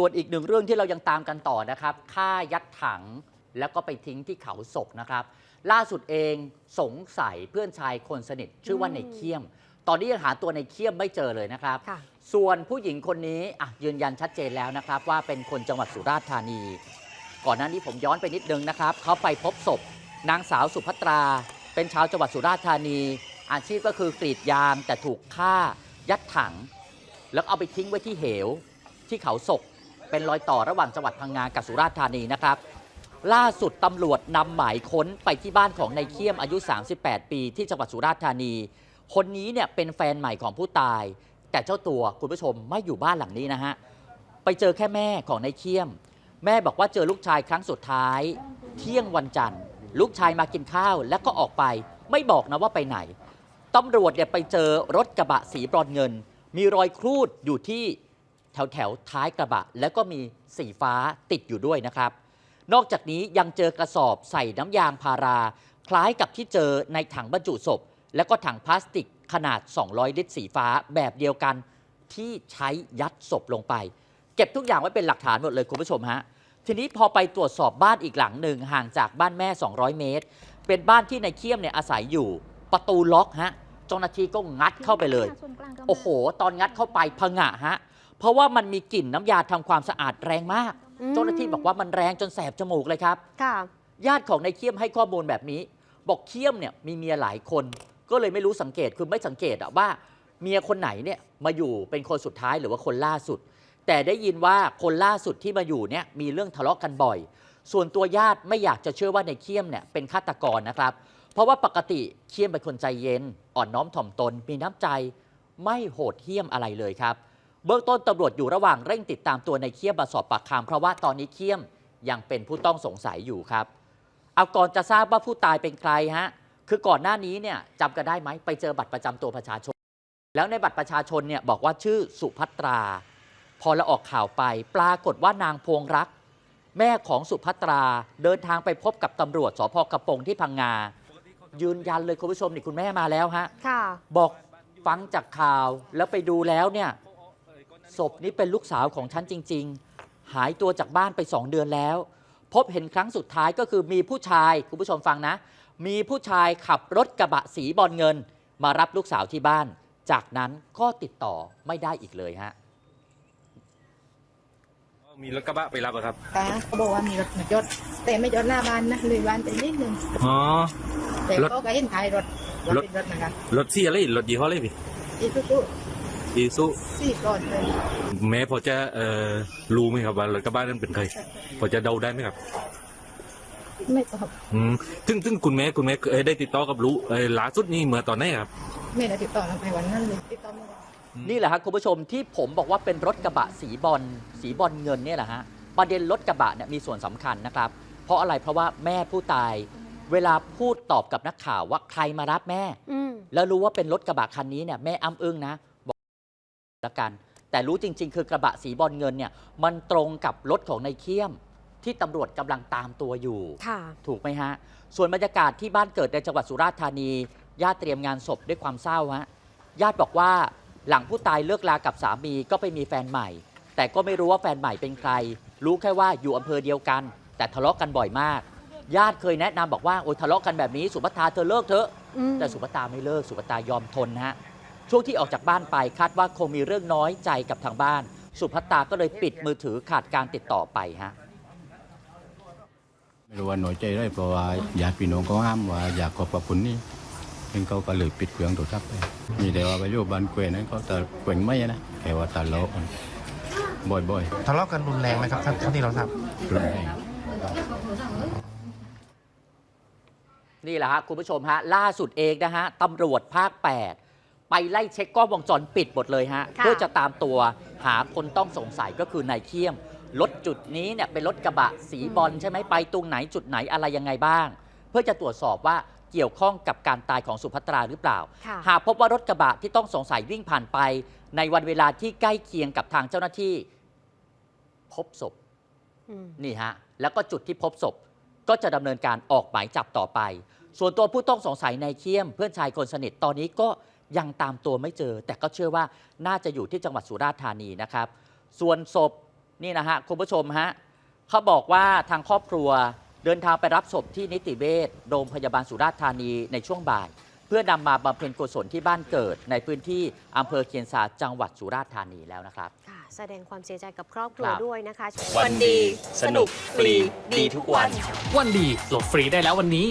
ส่วนอีกหนึ่งเรื่องที่เรายังตามกันต่อนะครับฆ่ายัดถังแล้วก็ไปทิ้งที่เขาศกนะครับ ล่าสุดเองสงสัยเพื่อนชายคนสนิทชื่อว่าอืมในเคียม ตอนนี้ยังหาตัวในเคียมไม่เจอเลยนะครับค่ะส่วนผู้หญิงคนนี้อะยืนยันชัดเจนแล้วนะครับ ว่าเป็นคนจังหวัดสุราษฎร์ธานี ก่อนหน้านี้ผมย้อนไปนิดนึงนะครับเขาไปพบศพ นางสาวสุภัตรา เป็นชาวจังหวัดสุราษฎร์ธานี อาชีพก็คือกรีดยางแต่ถูกฆ่ายัดถัง แล้วเอาไปทิ้งไว้ที่เหวที่เขาศก เป็นรอยต่อระหว่างจังหวัดพังงากับสุราษฎร์ธานีนะครับ ล่าสุดตำรวจนำหมายค้นไปที่บ้านของนายเคียมอายุ 38 ปีที่จังหวัดสุราษฎร์ธานี คนนี้เนี่ยเป็นแฟนใหม่ของผู้ตาย แต่เจ้าตัวคุณผู้ชมไม่อยู่บ้านหลังนี้นะฮะไปเจอแค่แม่ของนายเคียม แม่บอกว่าเจอลูกชายครั้งสุดท้าย เที่ยงวันจันทร์ ลูกชายมากินข้าวแล้วก็ออกไป ไม่บอกนะว่าไปไหนตำรวจเนี่ยไปเจอรถกระบะสีบรอนเงิน มีรอยครูดอยู่ที่ แถวแถวๆท้ายกระบะ แล้วก็มีสีฟ้าติดอยู่ด้วยนะครับ นอกจากนี้ยังเจอกระสอบใส่น้ำยางพารา คล้ายกับที่เจอในถังบรรจุศพ แล้วก็ถังพลาสติกขนาด 200 ลิตรสีฟ้าแบบเดียวกันที่ใช้ยัดศพลงไป เก็บทุกอย่างไว้เป็นหลักฐานหมดเลยคุณผู้ชมฮะทีนี้พอไปตรวจสอบบ้านอีกหลังหนึ่งห่างจากบ้านแม่ 200 เมตร เป็นบ้านที่ในายเคียมเนี่ยอาศัยอยู่ประตูล็อกฮะเจ้าหน้าที่ก็งัดเข้าไปเลย โอ้โห ตอนงัดเข้าไปพงะฮะ เพราะว่ามันมีกลิ่นน้ำยาทำความสะอาดแรงมาก อืม เจ้าหน้าที่บอกว่ามันแรงจนแสบจมูกเลยครับ ค่ะ ญาติของนายเคียมให้ข้อมูลแบบนี้ บอกเคียมเนี่ยมีเมียหลายคน ก็เลยไม่รู้สังเกตคือไม่สังเกตอะว่า เมียคนไหนเนี่ยมาอยู่เป็นคนสุดท้ายหรือว่าคนล่าสุด แต่ได้ยินว่าคนล่าสุดที่มาอยู่เนี่ยมีเรื่องทะเลาะกันบ่อย ส่วนตัวญาติไม่อยากจะเชื่อว่าในายเคียมเนี่ยเป็นฆาตกรนะครับ เพราะว่าปกติเคียมเป็นคนใจเย็น อ่อนน้อมถ่อมตน มีน้ำใจ ไม่โหดเหี้ยมอะไรเลยครับ เบื้องต้นตำรวจอยู่ระหว่างเร่งติดตามตัวในเคียมมาสอบปากคำเพราะว่าตอนนี้เคียมยังเป็นผู้ต้องสงสัยอยู่ครับ เอาก่อนจะทราบว่าผู้ตายเป็นใครฮะ คือก่อนหน้านี้เนี่ยจำกันได้ไหมไปเจอบัตรประจำตัวประชาชน แล้วในบัตรประชาชนเนี่ยบอกว่าชื่อสุภัตรา พอเราออกข่าวไป ปรากฏว่านางพวงรัก แม่ของสุภัตราเดินทางไปพบกับตำรวจสพกระปงที่พังงา ยืนยันเลยคุณผู้ชมนี่คุณแม่มาแล้วฮะค่ะบอกฟังจากข่าวแล้วไปดูแล้วเนี่ย ศพนี้เป็นลูกสาวของฉันจริง ๆ หายตัวจากบ้านไปสองเดือนแล้ว พบเห็นครั้งสุดท้ายก็คือมีผู้ชายคุณผู้ชมฟังนะ มีผู้ชายขับรถกระบะสีบอลเงิน มารับลูกสาวที่บ้าน จากนั้นก็ติดต่อไม่ได้อีกเลยฮะมีรถกระบะไปรับอะครับค่ะเขาบอกว่ามีรถมาจอดแต่ไม่จอดหน้าบ้านนะเลยบ้านไปนิดนึงอ๋อแต่รถเขาก็เห็นท้ายรถรถรถเป็นรถนะคะรถที่อะไรรถยี่ห้ออะไรพี่อีทุกทุก อีซุสี่ก่อนเลยแม่พอจะเอ่อรู้ไหมครับว่ารถกระบะนั้นเป็นใคร พอจะเดาได้ไหมครับ ไม่ตอบอืมซึ่งซึ่งคุณแม่คุณแม่เคยได้ติดต่อกับรู้เอ่อล่าสุดนี่เมื่อตอนไหนครับ ไม่ได้ติดต่อทำไมวันนั้นเลยติดต่อไม่ได้ นี่แหละครับคุณผู้ชมที่ผมบอกว่าเป็นรถกระบะสีบอลสีบอลเงินเนี่ยแหละฮะประเด็นรถกระบะเนี่ยมีส่วนสำคัญนะครับ เพราะอะไรเพราะว่าแม่ผู้ตาย เวลาพูดตอบกับนักข่าวว่าใครมารับแม่ อืม แล้วรู้ว่าเป็นรถกระบะคันนี้เนี่ยแม่อ้ำอึ้งนะบอก ละกัน แต่รู้จริง ๆ คือกระบะสีบอลเงินเนี่ยมันตรงกับรถของนายเคียม ที่ตำรวจกำลังตามตัวอยู่ ค่ะถูกไหมฮะ ส่วนบรรยากาศที่บ้านเกิดในจังหวัดสุราษฎร์ธานี ญาติเตรียมงานศพด้วยความเศร้าฮะ ญาติบอกว่าหลังผู้ตายเลิกลากับสามีก็ไปมีแฟนใหม่ แต่ก็ไม่รู้ว่าแฟนใหม่เป็นใคร รู้แค่ว่าอยู่อำเภอเดียวกัน แต่ทะเลาะกันบ่อยมาก ญาติเคยแนะนำบอกว่าโอ้ยทะเลาะกันแบบนี้สุภัทราเธอเลิกเถอะ อืมแต่สุภตาไม่เลิก สุภตายอมทนนะฮะ ช่วงที่ออกจากบ้านไปคาดว่าคงมีเรื่องน้อยใจกับทางบ้าน สุภตาก็เลยปิดมือถือขาดการติดต่อไปฮะไม่รู้ว่าหน่อยใจได้เพราะว่าญาติพี่น้องเขาห้ามว่าอยากขอบพระคุณนี่เองเขาก็เลยปิดเครื่องโทรศัพท์ไปมีแต่ว่าไปอยู่บ้านเกวนนั้นเขาแต่เกวนไม่นะแค่ว่าตาเลาะกันบ่อยทะเลาะกันรุนแรงไหมครับเท่าเท่าที่เราทราบๆรุนแรงนี่แหละฮะคุณผู้ชมฮะล่าสุดเองนะฮะตำรวจภาค 8 ไปไล่เช็คกล้องวงจรปิดหมดเลยฮะค่ะ เพื่อจะตามตัวหาคนต้องสงสัยก็คือนายเคียมรถจุดนี้เนี่ยเป็นรถกระบะสีบอลใช่ไหมไปตรงไหนจุดไหนอะไรยังไงบ้าง เพื่อจะตรวจสอบว่าเกี่ยวข้องกับการตายของสุภัตราหรือเปล่า ค่ะ หากพบว่ารถกระบะที่ต้องสงสัยวิ่งผ่านไป ในวันเวลาที่ใกล้เคียงกับทางเจ้าหน้าที่ พบศพ อืม นี่ฮะ แล้วก็จุดที่พบศพก็จะดำเนินการออกหมายจับต่อไป ส่วนตัวผู้ต้องสงสัยในเคียมเพื่อนชายคนสนิทตอนนี้ก็ ยังตามตัวไม่เจอ แต่ก็เชื่อว่าน่าจะอยู่ที่จังหวัดสุราษฎร์ธานีนะครับ ส่วนศพนี่นะฮะคุณผู้ชมฮะเขาบอกว่าทางครอบครัวเดินทางไปรับศพที่นิติเวชโรงพยาบาลสุราษฎร์ธานีในช่วงบ่าย เพื่อนำมาบำเพ็ญกุศลที่บ้านเกิด ในพื้นที่อำเภอเคียนซาจังหวัดสุราษฎร์ธานีแล้วนะครับ ค่ะแสดงความเสียใจกับครอบครัวครับ ด้วยนะคะ วันดี สนุก ฟรี ดีทุกวัน วันดีโหลดฟรีได้แล้ววันนี้